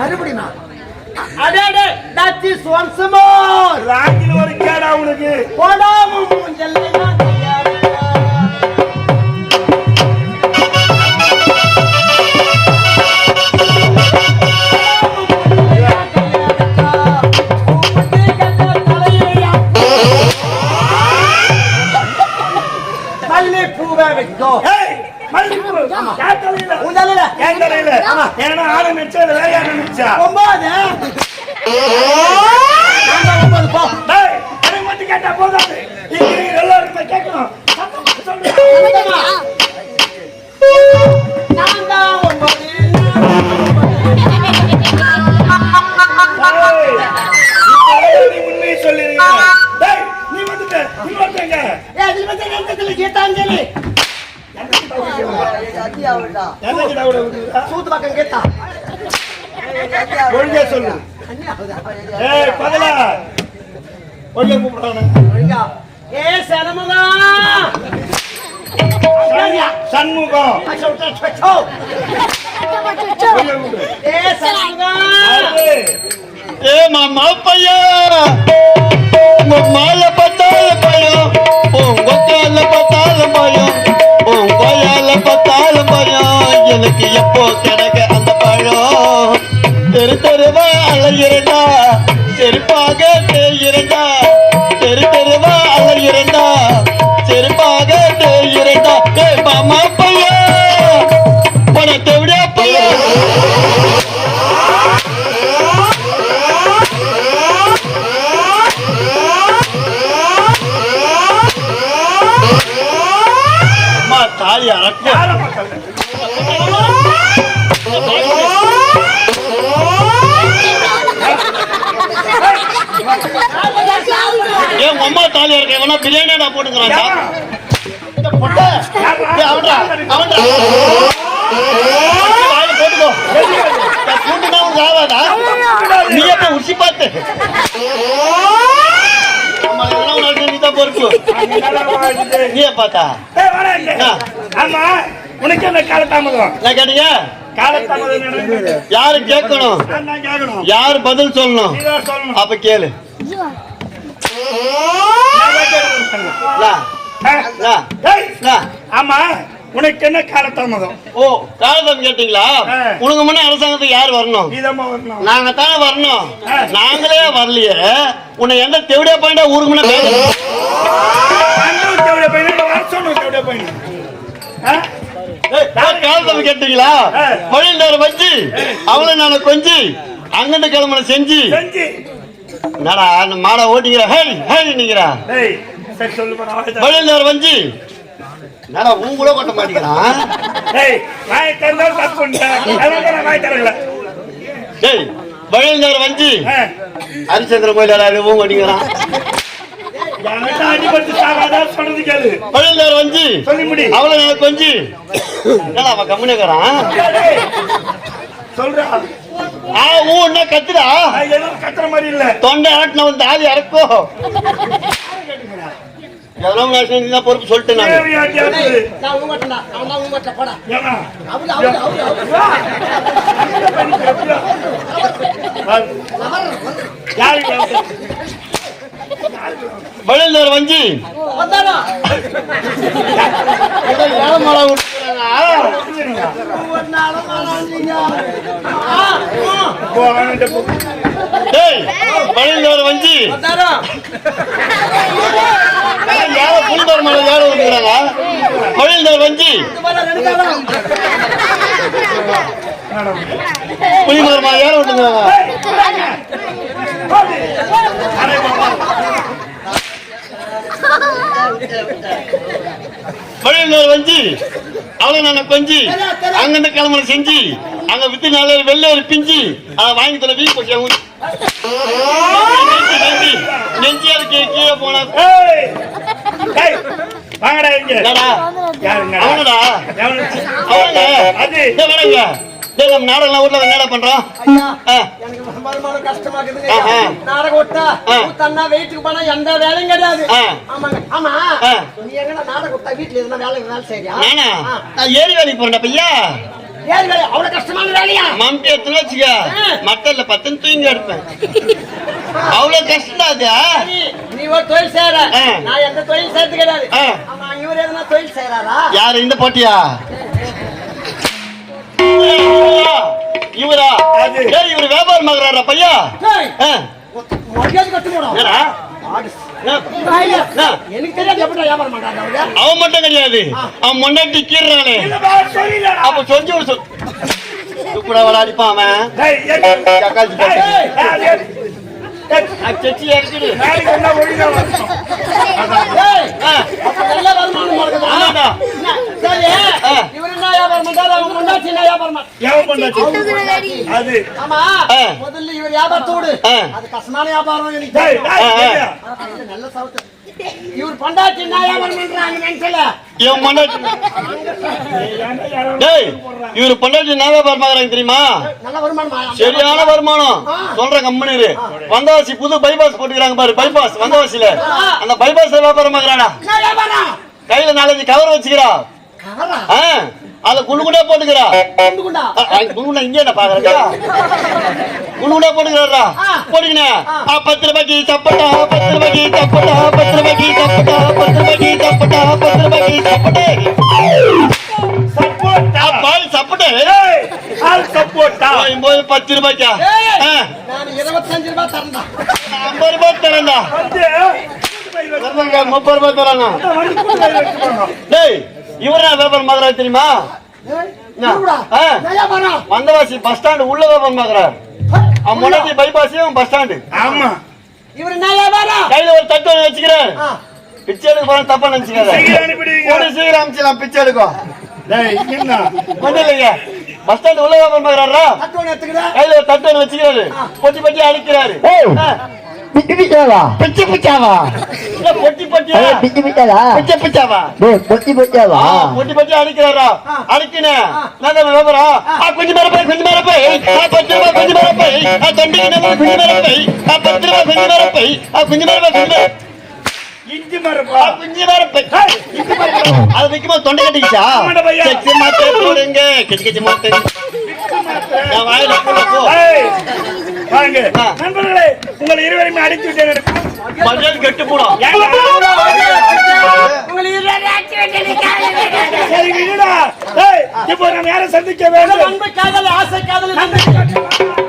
மறுபடி நான் அடடே தட் இஸ் ஒன்ஸ் மோர் ராக்கில ஒரு கேடா உனக்கு. போடாம மூஞ்சல்லை ஏய், மல்லிகைப்பூ. யார் தலையில? உண்டல்ல என் தலையில. ஆமா. ஏன்னா ஆளை மிச்சம் இல்ல, வேற யாரை மிச்சம்? ஒன்பது நாங்க ஒன்பது போ டேய், எனக்கு மட்டும் கேட்டா போதாது. இங்க எல்லாருக்குமே கேட்கணும். சத்தமா சூத்து பக்கம் கேட்டா ஒழுங்கா சொல்லு. ஏய், பகலா. ஒழுங்கா கூப்பிடுறானே. ஒழுங்கா. ஏ சனமுகா சண்முகம். ஏ சனமுகா அது. ஏ மாமா பையன் மால எனக்கு உங்க அம்மா தாலி அறக்க எவனா பிரியாணிடா போட்டுக்கிறான்டா ஏம்மா? இந்த பொட்டை. ஏய், அவன்டா, அவன்டா. போட்டுக்கோ. நான் கூட்டுனா உனக்கு ஆகாதா? நீ எப்ப உச்சி பார்த்து? உனக்கு என்ன காலதாமதம் என்ன கேட்டீங்க? யாரு கேட்கணும் நான் யாரு பதில் சொல்லணும் நீதான் சொல்லணும் அப்ப கேளு ஆமா உனக்கு என்ன காலதாமதம்? ஓ காலதம் கேட்டீங்களா. உனக்கு முன்ன அரசாங்கத்துக்கு யார் வரணும்? நாங்க தானே வரணும். நாங்களே வரலையே. உன்னை எந்த தெவிடியா பாயிண்டா ஊருக்கு முன்ன பேசணும் அண்ணன் தேவைய பையன் இப்ப வர சொன்ன தேவைய பையன்? ஆ? காலதம் கேட்டீங்களா. மொழியில் நேரம் வச்சு அவளை நான் கொஞ்சி அங்கிருந்து கிளம்புன செஞ்சு. என்னடா மாடை ஓட்டிக்கிற? ஹே ஹே நீங்கிறா நேரம் வச்சு என்னடா ஊ கூட கொட்ட மாட்டேங்கிறான் டேய் வச்சு ஆ. ஹரிச்சந்திர கோயில் ஊ மொழியில் நேரம் வச்சு சொல்லி முடி. அவளை கொஞ்சி? என்னடா அவன் கம்முனுக்கிறான் ஏய், சொல்றா. ஆ ஊ என்ன கத்துடா? கத்துற மாதிரி இல்ல. தொண்டை ஆட்டின வந்து நேஷன் தான் பொறுப்பு சொல்லிட்டு நான். நான் உங்க மாட்டேன்டா வழியில் ஒரு வஞ்சி. மலை விட்டுக்கிறாங்க வழியில் வஞ்சி. நேரம் வஞ்சி அவளை நான் கொஞ்சி அங்கிருந்து கிளம்புன செஞ்சு அங்க வித்து நல்ல வெள்ளை ஒரு பிஞ்சு அதை வாங்கி தர வீ போச்சு அவங்க நெஞ்சு நெஞ்சு நெஞ்சு அதுக்கு கீழே போனா வாங்கடா இங்க. அவனடா? அவனடா? அது டேய் வரங்க டேய் நம்ம நாடகம் வீட்டுல என்னடா பண்றோம்? எனக்கு வருமானம் கஷ்டமா. ஐயா. நாடகம் விட்டா. தன்னா வெயிட்டுக்கு போனா எந்த வேலையும் கிடையாது. ஆமாங்க. ஆமா. நீ எங்கடா நாடகம் விட்டா வீட்டுல எதுனா வேலை வேலை செய்யா நானா? நான் ஏரி வேலைக்கு போறேன்டா பையா. ஏன் வேலை. அவ்வளவு கஷ்டமான வேலையா? மம்டி எடுத்துன்னு வச்சுக்க. மட்டல்ல பத்துன்னு தூங்கி எடுப்பேன் அவ்வளவு கஷ்டம் அது. நீ ஒரு தொழில் செய்யற. நான் எந்த தொழில் செய்யறது கிடையாது. ஆமா இவர் எதனா தொழில் செய்யறாரா யாரு இந்த போட்டியா? இவரா? இவரு வியாபாரம் ஆகுறாரா பையா? எனக்கு தெரியாது எப்படி வியாபாரம் பண்றாங்க அவன் மட்டும் கிடையாது. அவன் முன்னாடி கீறானே. அப்ப சொல்லி ஒரு சொல். கூட விளையாடிப்பான் அவன். என்ன வியாபாரம் பண்றாரு? எவன் பண்ணாச்சு? அது. ஆமா. ஆ. முதல்ல இவர் வியாபாரத்தை விடு ஆ. அது கஷ்டமான வியாபாரம் எனக்கு டேய், நல்ல சவுத்து இவர் பண்டாச்சி என்ன வியாபாரம் பண்றாங்க நினைச்சல இவன் முன்னாடி ஏன்டா யாரோ டேய் இவரு பொண்டாட்டி என்ன வியாபாரம் தெரியுமா? நல்ல வருமானம்? சரியான வருமானம். சொல்ற கம்பெனி வந்தவாசி புது பைபாஸ் போட்டுக்கிறாங்க பாரு பைபாஸ் வந்தவாசியில. அந்த பைபாஸ் வியாபாரம் வியாபாரம்? கையில நாலஞ்சு கவர் வச்சுக்கிறா. கவரா ஆ, அத குண்டு குண்டா போட்டுக்கிறா. கொண்டுக்குண்டா ஆ, ஆ, குண்டு குண்டா இங்கே என்ன பாக்குறா குண்டு குண்டா போட்டுக்கிறாரா ஆ. போட்டுக்கினே. ஆ, பத்து ரூபாய்க்கு சப்பட்டா பத்து ரூபாய்க்கு சப்பட்டா. பத்து ரூபாய்க்கு சப்பட்டா. பத்து ரூபாய்க்கு சப்பட்டா. பத்து ரூபாய்க்கு. போய் பத்து ரூபாய்க்கா இருபத்தஞ்சு ரூபாய் தரேன்டா. ஐம்பது ரூபாய் தரணுங்க, முப்பது ரூபாய் போடணும். டேய் இவரா வியாபாரம் பார்க்கறாரு தெரியுமா? வந்தவாசி பஸ் ஸ்டாண்டு உள்ள வியாபாரம் பார்க்கறாரு. அவன் முன்னாடி பைபாஸையும் பஸ் ஸ்டாண்டு. ஆமா. இவர் என்ன வியாபாரம் கையில ஒரு தட்டு ஒண்ணு வச்சுக்கிறேன். ஆ. பிச்சை எடுக்க போற தப்பா நினைச்சுக்காத. சீக்கிரம் அமிச்சிடலாம் பிச்சை எடுக்கும்? ஒண்ணும் இல்லைங்க. பஸ் ஸ்டாண்டு உள்ள வியாபாரம் ஒண்ணு எடுத்துக்கிறேன். கையில ஒரு தட்டு ஒண்ணு வச்சுக்கிறாரு. பொட்டி பொட்டி அடிக்கிறாரு. ஆ. பிச்சு பிச்சாவா பிச்சை பிச்சாவா இல்ல பொட்டி பொட்டியா பிச்சு பிச்சாவா பிச்சை பிச்சாவா பிச்சாவா ஆ, பொட்டி பொட்டி அடிக்கிறாரா அடிக்கினே நான் ஆ, கொஞ்சம் மேல போய் கொஞ்சம் மேல போய். ஆ, பத்து ரூபாய் கொஞ்சம் மேல போய். ஆ, தொண்டைக்கு நம்ம கொஞ்சம் மேல போய். ஆ, பத்து ரூபாய் கொஞ்சம் மேல போய். ஆ, கொஞ்சம் மேல போய் இஞ்சி மரப்பா. அது வைக்கும்போது தொண்டை பையா. கெச்சி மாத்தே போடுங்க கெச்சி கெச்சி மாத்தே நான் வாயில போட போ. ஆ. நண்பர்களே உங்களை இருவரையுமே அடித்து விட்டேன் மஞ்சள் கெட்டு ஏய், இப்போ நம்ம யாரை சந்திக்க வேண்டும்? ஆசை காதல் நன்றி.